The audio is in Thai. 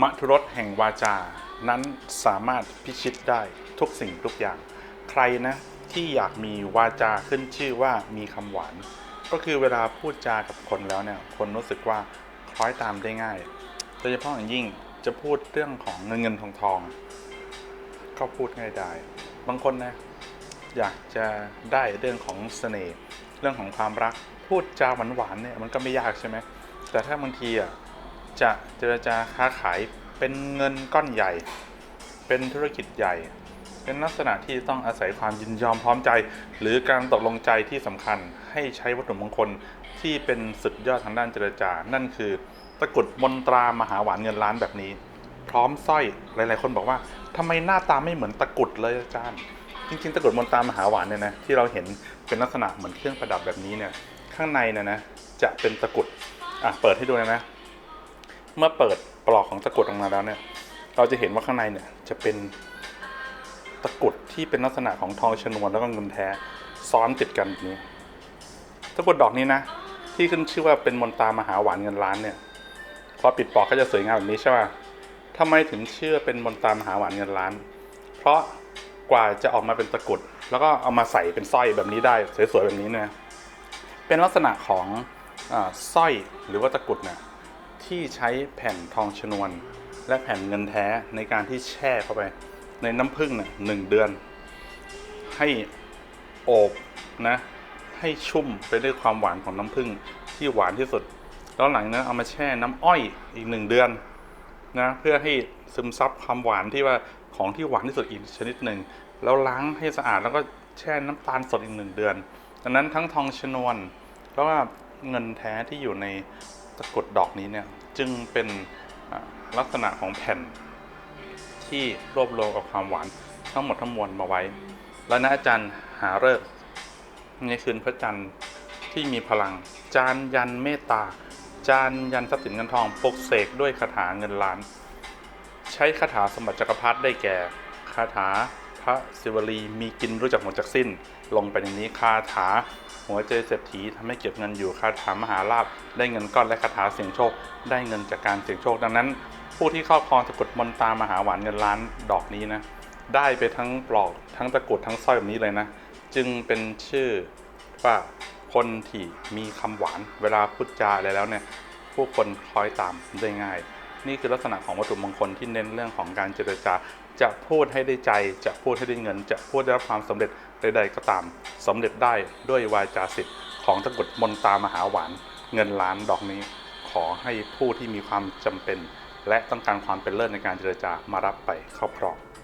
มัทุรสแห่งวาจา นั้นสามารถพิชิตได้ทุกสิ่งทุกอย่าง ใครนะที่อยากมีวาจาขึ้นชื่อว่ามีคำหวาน ก็คือเวลาพูดจากับคนแล้วเนี่ย คนรู้สึกว่าคล้อยตามได้ง่าย โดยเฉพาะอย่างยิ่งจะพูดเรื่องของเงินเงินทองทองก็พูดง่ายได้ บางคนนะอยากจะได้เรื่องของเสน่ห์เรื่องของความรัก พูดจาหวานๆเนี่ยมันก็ไม่ยากใช่ไหมแต่ถ้าบางทีอะ จะเจรจาค้าขายเป็นเงินก้อนใหญ่ เป็นธุรกิจใหญ่ เป็นลักษณะที่ต้องอาศัยความยินยอมพร้อมใจ หรือการตกลงใจที่สำคัญให้ใช้วัตถุมงคลที่เป็นสุดยอดทางด้านเจรจา นั่นคือตะกรุดมนตรามหาหวานเงินล้านแบบนี้ พร้อมสร้อยหลาย ๆ คนบอกว่าทำไมหน้าตาไม่เหมือนตะกรุดเลยอาจารย์ จริง ๆ ตะกรุดมนตรามหาหวานเนี่ยนะที่เราเห็นเป็นลักษณะเหมือนเครื่องประดับแบบนี้เนี่ยข้างในเนี่ยนะจะเป็นตะกรุดอะเปิดให้ดูเลยนะ เมื่อเปิดปลอกของตะกรุดออกมาแล้วเนี่ย เราจะเห็นว่าข้างในเนี่ยจะเป็นตะกรุดที่เป็นลักษณะของทองชนวนแล้วก็เงินแท้ซ้อนติดกันแบบนี้ ตะกรุดดอกนี้นะ ที่ขึ้นชื่อว่าเป็นมนตามหาหวานเงินล้านเนี่ย พอปิดปลอกก็จะสวยงามแบบนี้ใช่ป่ะทำไมถึงเชื่อเป็นมนตามหาหวานเงินล้าน เพราะกว่าจะออกมาเป็นตะกรุด แล้วก็เอามาใส่เป็นสร้อยแบบนี้ได้สวยๆแบบนี้เนี่ยเป็นลักษณะของอสร้อยหรือว่าตะกรุดเนี่ย ที่ใช้แผ่นทองชนวน และแผ่นเงินแท้ในการที่แช่เข้าไป ในน้ำผึ้งเนี่ยหนึ่งเดือน ให้โอบนะให้ชุ่มไปด้วยความหวานของน้ำผึ้งที่หวานที่สุด แล้วหลังนั้นเอามาแช่น้ำอ้อยอีกหนึ่งเดือนนะเพื่อให้ซึมซับความหวานที่ว่าของที่หวานที่สุดอีกชนิดหนึ่งแล้วล้างให้สะอาดแล้วก็แช่น้ำตาลสดอีกหนึ่งเดือน ดังนั้นทั้งทองชนวนแล้วก็เงินแท้ที่อยู่ใน ตะกรุดดอกนี้เนี่ยจึงเป็นลักษณะของแผ่น ที่รวบรวมกับความหวานทั้งหมดทั้งมวลมาไว้ แล้วนะอาจารย์หาเลิกในคืนพระจันทร์ที่มีพลัง จานยันเมตตา จานยันทรัพย์สินเงินทองปกเสกด้วยคาถาเงินล้าน ใช้คาถาสมบัติจักรพรรดิได้แก่คาถา พระศิวลีมีกินรู้จักหมดจากสิ้น ลงไปในนี้คาถา หัวใจเศรษฐีทำให้เก็บเงินอยู่คาถามหาลาภได้เงินก้อนและคาถาเสี่ยงโชค ได้เงินจากการเสี่ยงโชค ดังนั้น ผู้ที่ครอบครองตะกรุดมนตามหาหวานเงินล้านดอกนี้นะได้ไปทั้งปลอกทั้งตะกรุดทั้งสร้อยแบบนี้เลยนะ จึงเป็นชื่อว่าคนที่มีคำหวานเวลาพูดจาอะไรแล้วเนี่ยผู้คนคล้อยตามได้ง่าย นี่คือลักษณะของวัตถุมงคลที่เน้นเรื่องของการเจรจา จะพูดให้ได้ใจ จะพูดให้ได้เงิน จะพูดได้รับความสำเร็จใดๆก็ตามสำเร็จได้ด้วยวาจาสิทธิ์ของตะกรุดมนตามหาหวาน เงินล้านดอกนี้ ขอให้ผู้ที่มีความจำเป็น และต้องการความเป็นเลิศในการเจรจามารับไปครอบครอง